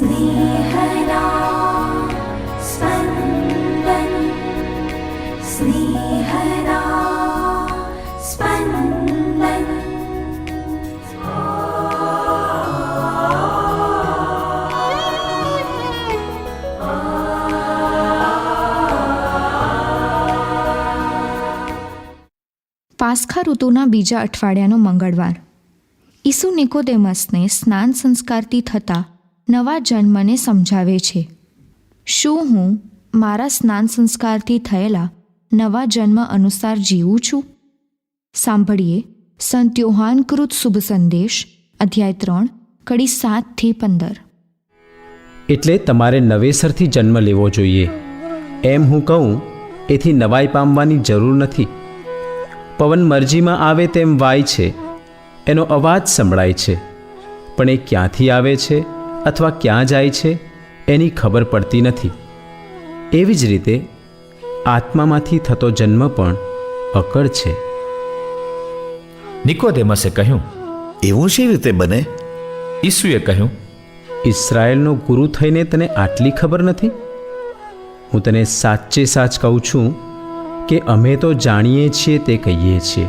स्नेहदा स्पन्दन् स्नेहदा स्पन्दन् પાસ્ખા ઋતુના બીજા અઠવાડિયાનો મંગળવાર ઈસુ નિકોદેમસને સ્નાન સંસ્કારથી થતા નવા જન્મને સમજાવે છે. શું હું મારા સ્નાન સંસ્કારથી થયેલા નવા જન્મ અનુસાર જીવું છું? સાંભળીએ સંત યોહાનકૃત શુભ સંદેશ, અધ્યાય ત્રણ, કડી સાતથી પંદર. એટલે તમારે નવેસરથી જન્મ લેવો જોઈએ. એમ હું કહું, એથી નવાઈ પામવાની જરૂર નથી. પવન મરજીમાં આવે તેમ વાય છે. એનો અવાજ સંભળાય છે. પણ એ ક્યાંથી આવે છે? અથવા ક્યાં જાય છે એની ખબર પડતી નથી. એવી જ રીતે આત્મામાંથી થતો જન્મ પણ અકળ છે. નિકોદેમસે કહ્યું એવું શી રીતે બને? ઈસુએ કહ્યું ઇસરાયેલનો ગુરુ થઈને તને આટલી ખબર નથી? હું તને સાચે સાચ કહું છું કે અમે તો જાણીએ છીએ તે કહીએ છીએ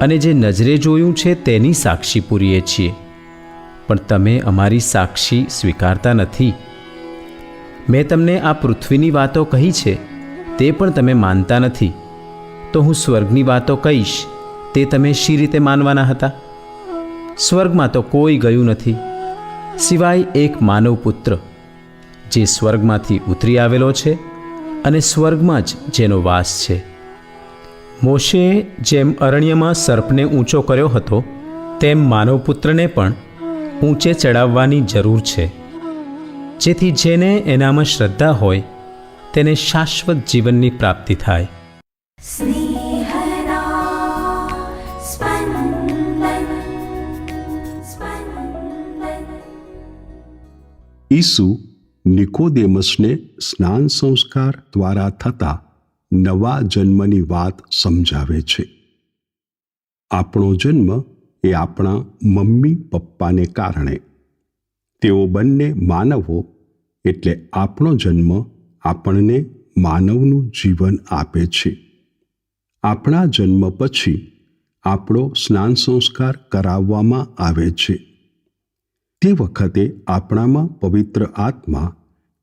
અને જે નજરે જોયું છે તેની સાક્ષી પૂરીએ છીએ. પણ તમે અમારી સાક્ષી સ્વીકારતા નથી. મેં તમને આ પૃથ્વીની વાતો કહી છે, તે પણ તમે માનતા નથી. તો હું સ્વર્ગની વાતો કહીશ, તે તમે શી રીતે માનવાના હતા? સ્વર્ગમાં તો કોઈ ગયું નથી, સિવાય એક માનવ પુત્ર, જે સ્વર્ગમાંથી ઉતરી આવેલો છે અને સ્વર્ગમાં જ જેનો વાસ છે. મોશે જેમ અરણ્યમાં સર્પને ઊંચો કર્યો હતો, તેમ માનવપુત્રને પણ ઊંચે ચડાવવાની જરૂર છે. જેથી જેને એનામાં શ્રદ્ધા હોય તેને શાશ્વત જીવનની પ્રાપ્તિ થાય. ઈસુ નિકોદેમસને સ્નાન સંસ્કાર દ્વારા થતા નવા જન્મની વાત સમજાવે છે. આપણો જન્મ એ આપણા મમ્મી પપ્પાને કારણે. તેઓ બંને માનવો એટલે આપણો જન્મ આપણને માનવનું જીવન આપે છે. આપણા જન્મ પછી આપણો સ્નાન સંસ્કાર કરાવવામાં આવે છે. તે વખતે આપણામાં પવિત્ર આત્મા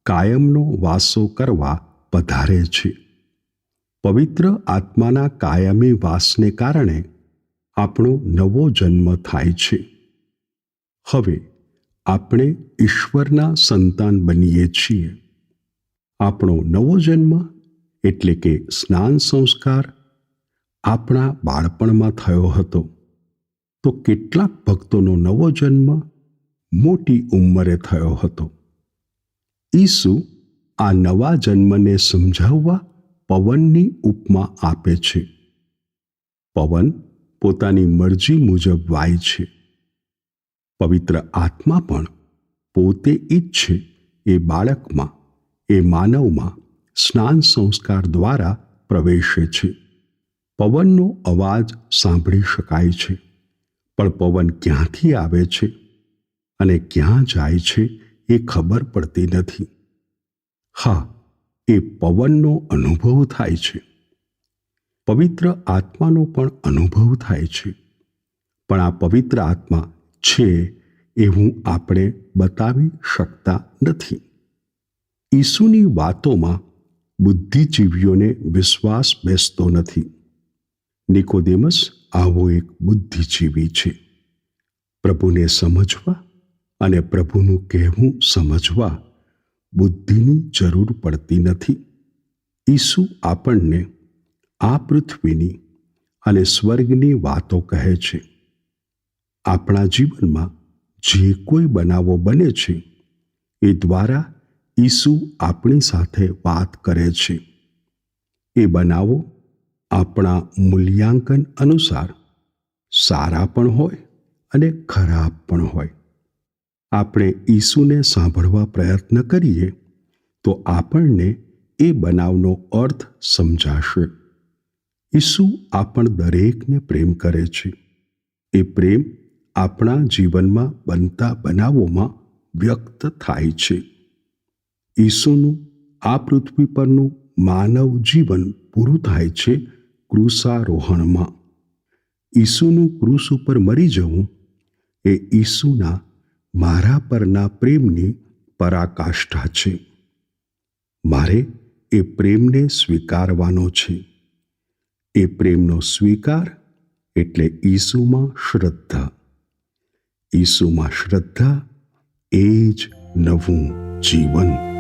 કાયમનો વાસો કરવા પધારે છે. પવિત્ર આત્માના કાયમી વાસને કારણે આપણો નવો જન્મ થાય છે. હવે આપણે ઈશ્વરના સંતાન બનીએ છીએ. આપણો નવો જન્મ એટલે કે સ્નાન સંસ્કાર આપણા બાળપણમાં થયો હતો. તો કેટલાક ભક્તોનો નવો જન્મ મોટી ઉંમરે થયો હતો. ઈસુ આ નવા જન્મને સમજાવવા પવનની ઉપમા આપે છે. પવન પોતાની મરજી મુજબ વાય છે. પવિત્ર આત્મા પણ પોતે ઈચ્છે એ બાળકમાં, એ માનવમાં સ્નાન સંસ્કાર દ્વારા પ્રવેશે છે. પવનનો અવાજ સાંભળી શકાય છે, પણ પવન ક્યાંથી આવે છે અને ક્યાં જાય છે એ ખબર પડતી નથી. હા, એ પવનનો અનુભવ થાય છે. પવિત્ર આત્માનો પણ અનુભવ થાય છે. પણ આ પવિત્ર આત્મા છે એવું આપણે બતાવી શકતા નથી. ઈસુની વાતોમાં બુદ્ધિજીવીઓને વિશ્વાસ બેસતો નથી. નિકોદેમસ આવો એક બુદ્ધિજીવી છે. પ્રભુને સમજવા અને પ્રભુનું કહેવું સમજવા બુદ્ધિની જરૂર પડતી નથી. ઈસુ આપણને આ પૃથ્વીની અને સ્વર્ગની વાતો કહે છે. આપણા જીવનમાં જે કોઈ બનાવો બને છે, એ દ્વારા ઈસુ આપણી સાથે વાત કરે છે. એ બનાવો આપણા મૂલ્યાંકન અનુસાર સારા પણ હોય અને ખરાબ પણ હોય. આપણે ઈસુને સાંભળવા પ્રયત્ન કરીએ તો આપણને એ બનાવનો અર્થ સમજાશે. ઈસુ આપણ દરેકને પ્રેમ કરે છે. એ પ્રેમ આપણા જીવનમાં બનતા બનાવોમાં વ્યક્ત થાય છે. ઈસુનું આ પૃથ્વી પરનું માનવ જીવન પૂરું થાય છે કૃષારોહણમાં. ઈસુનું કૃષ ઉપર મરી જવું એ ઈસુના મારા પરના પ્રેમની પરાકાષ્ઠા છે. મારે એ પ્રેમને સ્વીકારવાનો છે. એ પ્રેમનો સ્વીકાર એટલે ઈસુમાં શ્રદ્ધા. ઈસુમાં શ્રદ્ધા એ જ નવું જીવન.